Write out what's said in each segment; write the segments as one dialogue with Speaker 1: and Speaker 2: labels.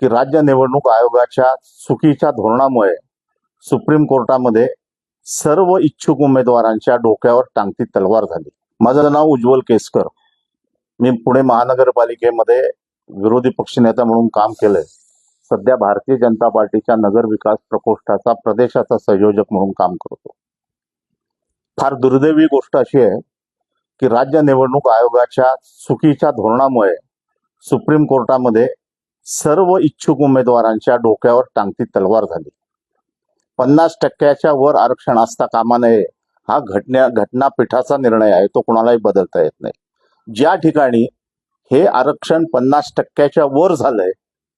Speaker 1: की राज्य निवडणूक आयोगाच्या चुकीच्या धोरणामुळे सुप्रीम कोर्टामध्ये सर्व इच्छुक उमेदवारांच्या डोक्यावर टांगती तलवार झाली. माझं नाव उज्ज्वल केसकर. मी पुणे महानगरपालिकेमध्ये विरोधी पक्षनेता म्हणून काम केलंय. सध्या भारतीय जनता पार्टीच्या नगर विकास प्रकोष्ठाचा प्रदेशाचा संयोजक म्हणून काम करतो. फार दुर्दैवी गोष्ट अशी आहे की राज्य निवडणूक आयोगाच्या चुकीच्या धोरणामुळे सुप्रीम कोर्टामध्ये सर्व इच्छुक उमेदवारांच्या डोक्यावर टांगती तलवार झाली. पन्नास टक्क्याच्या वर आरक्षण असता कामा नये हा घटना घटनापीठाचा निर्णय आहे तो कोणालाही बदलता येत नाही. ज्या ठिकाणी हे आरक्षण पन्नास टक्क्याच्या वर झालंय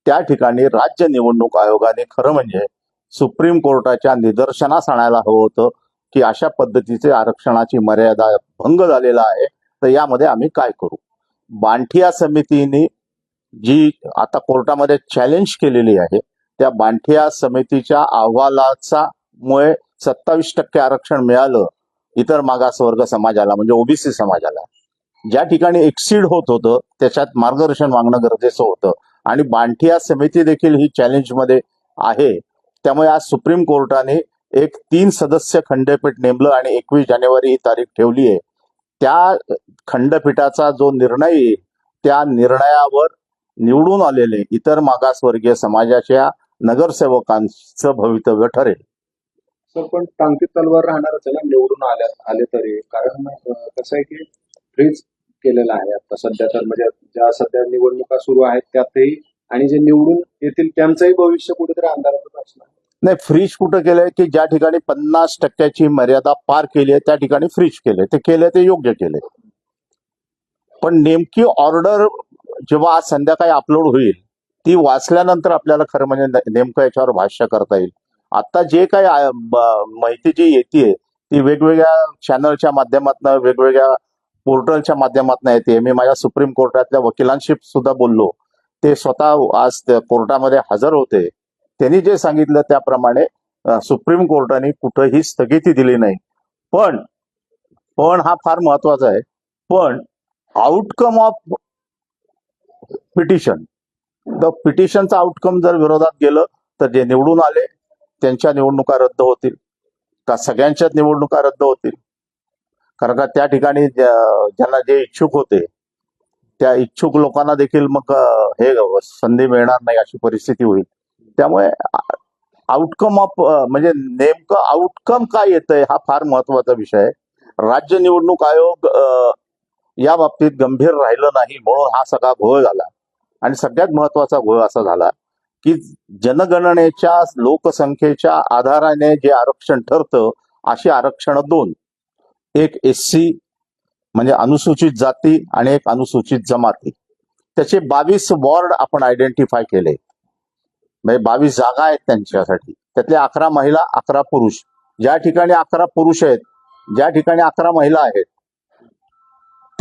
Speaker 1: त्या ठिकाणी राज्य निवडणूक आयोगाने खरं म्हणजे सुप्रीम कोर्टाच्या निदर्शनास आणायला हवं होतं की अशा पद्धतीचे आरक्षणाची मर्यादा भंग झालेला आहे तर यामध्ये आम्ही काय करू? बांठिया समितीने जी आता कोर्टामध्ये चॅलेंज केलेली आहे त्या बांठिया समितीच्या अहवालाचा मुळे सत्तावीस टक्के आरक्षण मिळालं इतर मागासवर्ग समाजाला म्हणजे ओबीसी समाजाला. ज्या ठिकाणी एक्सीड होत होतं त्याच्यात मार्गदर्शन मागणं गरजेचं होतं. आणि बांठिया समिती देखील ही चॅलेंजमध्ये आहे. त्यामुळे आज सुप्रीम कोर्टाने एक तीन सदस्य खंडपीठ नेमलं आणि एकवीस जानेवारी ही तारीख ठेवली आहे त्या खंडपीठाचा जो निर्णय येईल त्या निर्णयावर निवडून आलेले इतर मागासवर्गीय समाजाच्या नगरसेवकांचं भवितव्य ठरेल.
Speaker 2: सर पण टांगती तलवार राहणारच आहे ना निवडून आल्या आले तरी. कारण कसं आहे की फ्रीज केलेलं आहे आता सध्या तर. म्हणजे ज्या सध्या निवडणुका सुरू आहेत त्यातही आणि जे निवडून येतील त्यांचंही भविष्य कुठेतरी अंधारातच असणार.
Speaker 1: नाही फ्रीज कुठं केलंय की ज्या ठिकाणी पन्नास टक्क्याची मर्यादा पार केली आहे त्या ठिकाणी फ्रीज केले ते केले ते योग्य केले पण नेमकी ऑर्डर जेव्हा आज संध्याकाळी अपलोड होईल ती वाचल्यानंतर आपल्याला खरं म्हणजे नेमकं याच्यावर भाष्य करता येईल. आता जे काही माहिती जी येते ती वेगवेगळ्या चॅनलच्या माध्यमातून वेगवेगळ्या पोर्टलच्या माध्यमातून येते. मी माझ्या सुप्रीम कोर्टातल्या वकिलांशी सुद्धा बोललो. ते स्वतः आज त्या कोर्टामध्ये हजर होते. त्यांनी जे सांगितलं त्याप्रमाणे सुप्रीम कोर्टाने कुठंही स्थगिती दिली नाही. पण पण हा फार महत्त्वाचा आहे. पण आउटकम ऑफ पिटिशन. द पिटिशनचा आउटकम जर विरोधात गेलं तर जे निवडून आले त्यांच्या निवडणुका रद्द होतील. का सगळ्यांच्याच निवडणुका रद्द होतील? कारण का त्या ठिकाणी ज्यांना जे इच्छुक होते त्या इच्छुक लोकांना देखील मग हे संधी मिळणार नाही अशी परिस्थिती होईल. त्यामुळे आउटकम ऑफ म्हणजे नेमकं आउटकम काय येतंय हा फार महत्त्वाचा विषय आहे. राज्य निवडणूक आयोग अ, या बाबतीत गंभीर राहिलं नाही म्हणून हा सगळा घोळ झाला. आणि सगळ्यात महत्त्वाचा घोळ असा झाला की जनगणनेच्या लोकसंख्येच्या आधाराने जे आरक्षण ठरतं अशी आरक्षण दोन. एक एस सी म्हणजे अनुसूचित जाती आणि एक अनुसूचित जमाती. त्याचे बावीस वॉर्ड आपण आयडेंटिफाय केले. म्हणजे बावीस जागा आहेत त्यांच्यासाठी. त्यातल्या अकरा महिला अकरा पुरुष. ज्या ठिकाणी अकरा पुरुष आहेत ज्या ठिकाणी अकरा महिला आहेत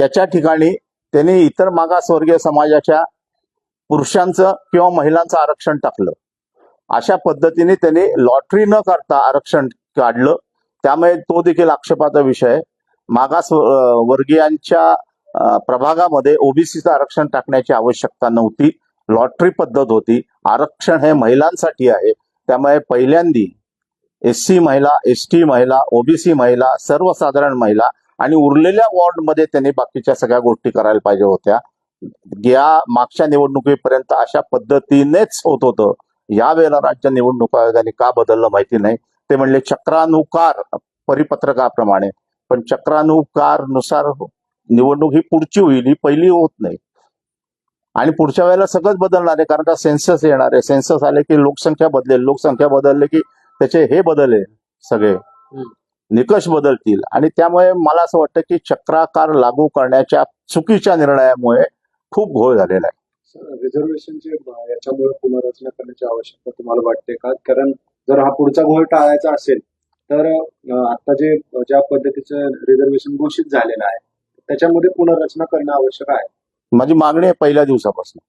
Speaker 1: त्याच्या ठिकाणी त्यांनी इतर मागासवर्गीय समाजाच्या पुरुषांचं किंवा महिलांचं आरक्षण टाकलं. अशा पद्धतीने त्यांनी लॉटरी न करता आरक्षण काढलं. त्यामुळे तो देखील आक्षेपाचा विषय मागास वर्गीयांच्या प्रभागामध्ये ओबीसीचं आरक्षण टाकण्याची आवश्यकता नव्हती. लॉटरी पद्धत होती. आरक्षण हे महिलांसाठी आहे. त्यामुळे पहिल्यांदी एस सी महिला एस टी महिला ओबीसी महिला सर्वसाधारण महिला आणि उरलेल्या वॉर्डमध्ये त्यांनी बाकीच्या सगळ्या गोष्टी करायला पाहिजे होत्या. या मागच्या निवडणुकीपर्यंत अशा पद्धतीनेच होत होतं. यावेळेला राज्य निवडणूक आयोगाने का बदललं माहिती नाही. ते म्हणले चक्रानुकार परिपत्रकाप्रमाणे. पण चक्रानुकारनुसार निवडणूक ही पुढची होईल ही पहिली होत नाही. आणि पुढच्या वेळेला सगळंच बदलणार आहे कारण का सेन्सस येणार आहे. सेन्सस आले की लोकसंख्या बदलेल. लोकसंख्या बदलले की त्याचे हे बदलेल सगळे. निकष बदलतील. आणि त्यामुळे मला असं वाटतं की चक्राकार लागू करण्याच्या चुकीच्या निर्णयामुळे खूप घोळ झालेला आहे.
Speaker 2: रिझर्वेशनचे याच्यामुळे पुनर्रचना करण्याची आवश्यकता तुम्हाला वाटते का? कारण जर हा पुढचा घोळ टाळायचा असेल तर आता जे ज्या पद्धतीचं रिझर्वेशन घोषित झालेलं आहे त्याच्यामध्ये पुनर्रचना करणं आवश्यक आहे.
Speaker 1: माझी मागणी आहे पहिल्या दिवसापासून.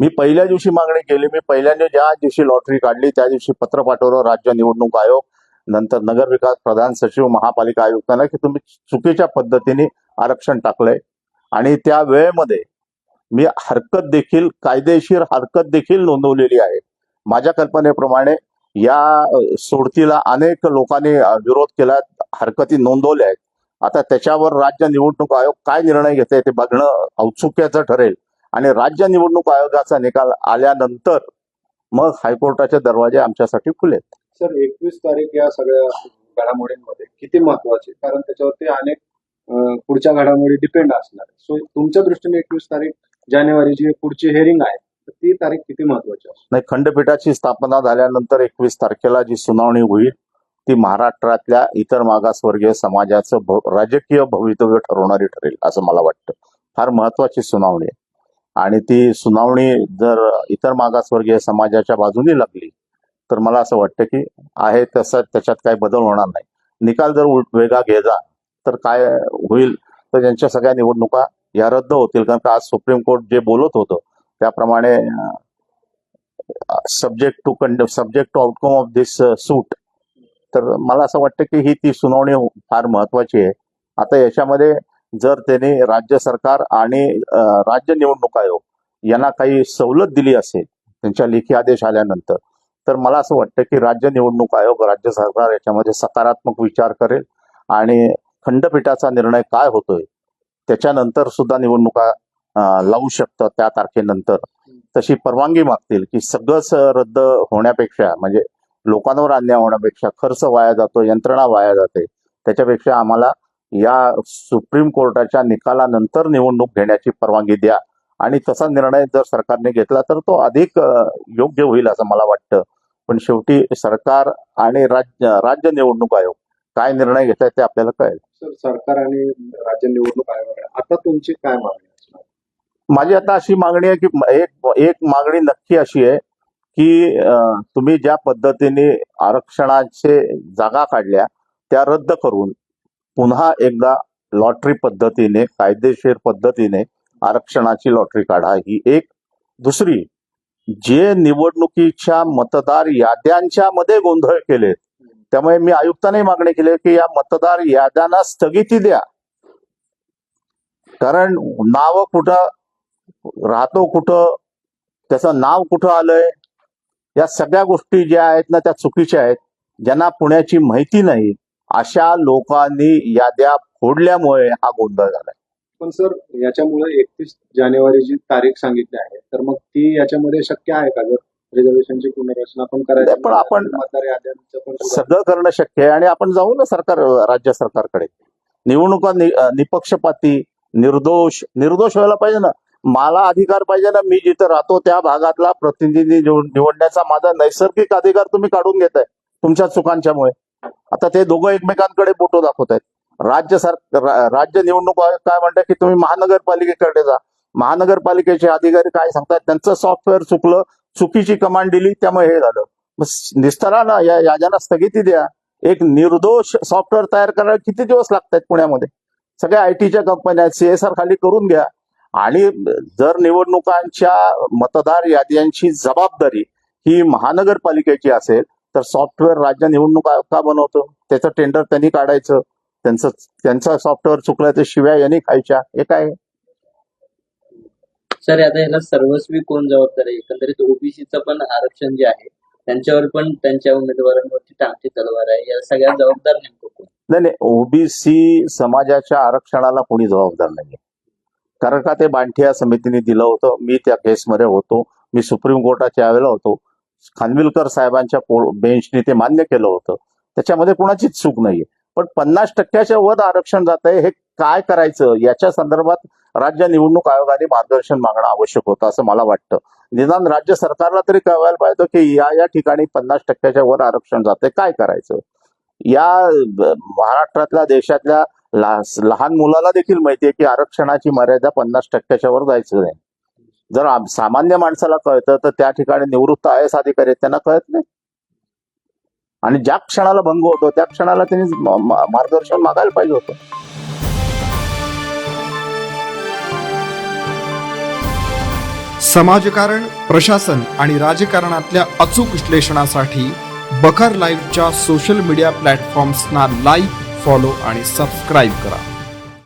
Speaker 1: मी पहिल्या दिवशी मागणी केली मी पहिल्यांदा ज्या दिवशी लॉटरी काढली त्या दिवशी पत्र पाठवलं राज्य निवडणूक आयोग नंतर नगर विकास प्रधान सचिव महापालिका आयुक्तांना की तुम्ही चुकीच्या पद्धतीने आरक्षण टाकलंय. आणि त्या वेळेमध्ये मी हरकत देखील कायदेशीर हरकत देखील नोंदवलेली आहे. माझ्या कल्पनेप्रमाणे या सोडतीला अनेक लोकांनी विरोध केला हरकती नोंदवल्या आहेत. आता त्याच्यावर राज्य निवडणूक आयोग काय निर्णय घेते ते बघणं औत्सुक्याचं ठरेल. आणि राज्य निवडणूक आयोगाचा निकाल आल्यानंतर मग हायकोर्टाचे दरवाजे आमच्यासाठी खुले
Speaker 2: सर एकवीस तारीख या सगळ्या घडामोडींमध्ये किती महत्वाची? कारण त्याच्यावरती अनेक पुढच्या घडामोडी डिपेंड असणार सो तुमच्या दृष्टीने एकवीस तारीख जानेवारीची पुढची हेअरिंग आहे तर ती तारीख किती महत्वाची
Speaker 1: नाही खंडपीठाची स्थापना झाल्यानंतर एकवीस तारखेला जी सुनावणी होईल ती महाराष्ट्रातल्या इतर मागासवर्गीय समाजाचं राजकीय भवितव्य ठरवणारी ठरेल असं मला वाटतं. फार महत्वाची सुनावणी आहे. आणि ती सुनावणी जर इतर मागासवर्गीय समाजाच्या बाजूने लागली तर मला असं वाटतं की आहे तसं त्याच्यात काही बदल होणार नाही. निकाल जर उल- वेगळा गेला तर काय होईल? तर त्यांच्या सगळ्या निवडणुका या रद्द होतील. कारण का आज सुप्रीम कोर्ट जे बोलत होतं त्याप्रमाणे subject to Kund subject to outcome of this suit तर मला असं वाटतं की ही ती सुनावणी फार महत्वाची आहे. आता याच्यामध्ये जर त्यांनी राज्य सरकार आणि राज्य निवडणूक आयोग यांना काही सवलत दिली असेल त्यांच्या लेखी आदेश आल्यानंतर तर मला असं वाटतं की राज्य निवडणूक आयोग राज्य सरकार याच्यामध्ये सकारात्मक विचार करेल आणि खंडपीठाचा निर्णय काय होतोय त्याच्यानंतर सुद्धा निवडणुका लावू शकतं त्या तारखेनंतर. तशी परवानगी मागतील की सगळंच रद्द होण्यापेक्षा म्हणजे लोकांवर अन्याय होण्यापेक्षा खर्च वाया जातो यंत्रणा वाया जाते त्याच्यापेक्षा आम्हाला या सुप्रीम कोर्टाच्या निकालानंतर निवडणूक घेण्याची परवानगी द्या. आणि तसा निर्णय जर सरकारने घेतला तर तो अधिक योग्य होईल असं मला वाटतं. पण शेवटी सरकार आणि राज्य राज्य निवडणूक आयोग काय निर्णय घेत ते आपल्याला कळेल.
Speaker 2: सर सरकार आणि राज्य निवडणूक आयोगाकडे आता तुमची काय मागणी
Speaker 1: माझी आता अशी मागणी आहे की एक एक मागणी नक्की अशी आहे की तुम्ही ज्या पद्धतीने आरक्षणाचे जागा काढल्या त्या रद्द करून पुन्हा एकदा लॉटरी पद्धतीने कायदेशीर पद्धतीने आरक्षणाची लॉटरी काढा ही एक. दुसरी जे निवडणुकीच्या मतदार याद्यांच्या मध्ये गोंधळ केले त्यामुळे मी आयुक्तांनी मागणी केली की या मतदार याद्यांना स्थगिती द्या. कारण नाव कुठं राहतो कुठं त्याचं नाव कुठं आलंय या सगळ्या गोष्टी ज्या आहेत ना त्या चुकीच्या आहेत ज्यांना पुण्याची माहिती नाही अशा लोकांनी याद्या फोडल्यामुळे हा गोंधळ झालाय.
Speaker 2: पण सर याच्यामुळे एकतीस जानेवारीची तारीख सांगितली आहे तर मग ती याच्यामध्ये शक्य आहे का? जर रिझर्वेशनची पुनर्रचना पण करायची
Speaker 1: पण आपण-
Speaker 2: मतदार याद्यांचं पण सुधारणा-
Speaker 1: सगळं करणं शक्य आहे आणि आपण जाऊ ना सरकार राज्य सरकारकडे. निवडणुका निपक्षपाती निर्दोष निर्दोष व्हायला पाहिजे ना. मला अधिकार पाहिजे ना मी जिथं राहतो त्या भागातला प्रतिनिधी निवड- निवडण्याचा माझा नैसर्गिक अधिकार तुम्ही काढून घेताय तुमच्या चुकांच्यामुळे. आता ते दोघं एकमेकांकडे बोटो दाखवत आहेत राज्य सर राज्य निवडणूक आयोग काय म्हणतात की तुम्ही महानगरपालिकेकडे जा. महानगरपालिकेचे अधिकारी काय सांगतात? त्यांचं सॉफ्टवेअर चुकलं चुकीची कमांड दिली त्यामुळे हे झालं. निस्तारा ना या याद्यांना स्थगिती द्या. एक निर्दोष सॉफ्टवेअर तयार करायला किती दिवस लागतात पुण्यामध्ये? सगळ्या आय टीच्या कंपन्या सीएसआर खाली करून घ्या. आणि जर निवडणुकांच्या मतदार याद्यांची जबाबदारी ही महानगरपालिकेची असेल तर सॉफ्टवेअर राज्य निवडणूक आयोग का बनवतो? त्याचं टेंडर त्यांनी काढायचं. त्यांचं त्यांचं सॉफ्टवेअर चुकलं शिवाय यांनी खायच्या. हे काय?
Speaker 3: सर आता याला सर्वस्वी कोण जबाबदार? आहे एकंदरीत ओबीसीचं पण आरक्षण जे आहे त्यांच्यावर पण त्यांच्या उमेदवारांवरती टांगती तलवार आहे. या सगळ्या जबाबदार नेमकं कोण?
Speaker 1: नाही नाही ओबीसी समाजाच्या आरक्षणाला कोणी जबाबदार नाहीये. कारण का ते बांठिया समितीने दिलं होतं? मी त्या केसमध्ये होतो. मी सुप्रीम कोर्टाच्या वेळेला होतो. खानविलकर साहेबांच्या बेंचने ते मान्य केलं होतं. त्याच्यामध्ये कोणाचीच चूक नाहीये. पण पन्नास टक्क्याच्या वर आरक्षण जात आहे हे काय करायचं? याच्या संदर्भात राज्य निवडणूक आयोगाने मार्गदर्शन मागणं आवश्यक होतं असं मला वाटतं. निदान राज्य सरकारला तरी कळवायला पाहिजे की या या ठिकाणी पन्नास टक्क्याच्या वर आरक्षण जाते काय करायचं? या महाराष्ट्रातल्या देशातल्या लहान मुलाला देखील माहितीये की आरक्षणाची मर्यादा पन्नास टक्क्याच्या वर जायचं नाही. जर सामान्य माणसाला कळतं तर त्या ठिकाणी निवृत्त आय एस अधिकारी त्यांना कळत नाही. आणि ज्या क्षणाला भंग होतो त्या क्षणाला त्यांनी मार्गदर्शन मागायला पाहिजे होतं.
Speaker 4: समाजकारण प्रशासन आणि राजकारणातल्या अचूक विश्लेषणासाठी बखर लाईव्हच्या सोशल मीडिया प्लॅटफॉर्म्सना लाईक फॉलो आणि सबस्क्राईब करा.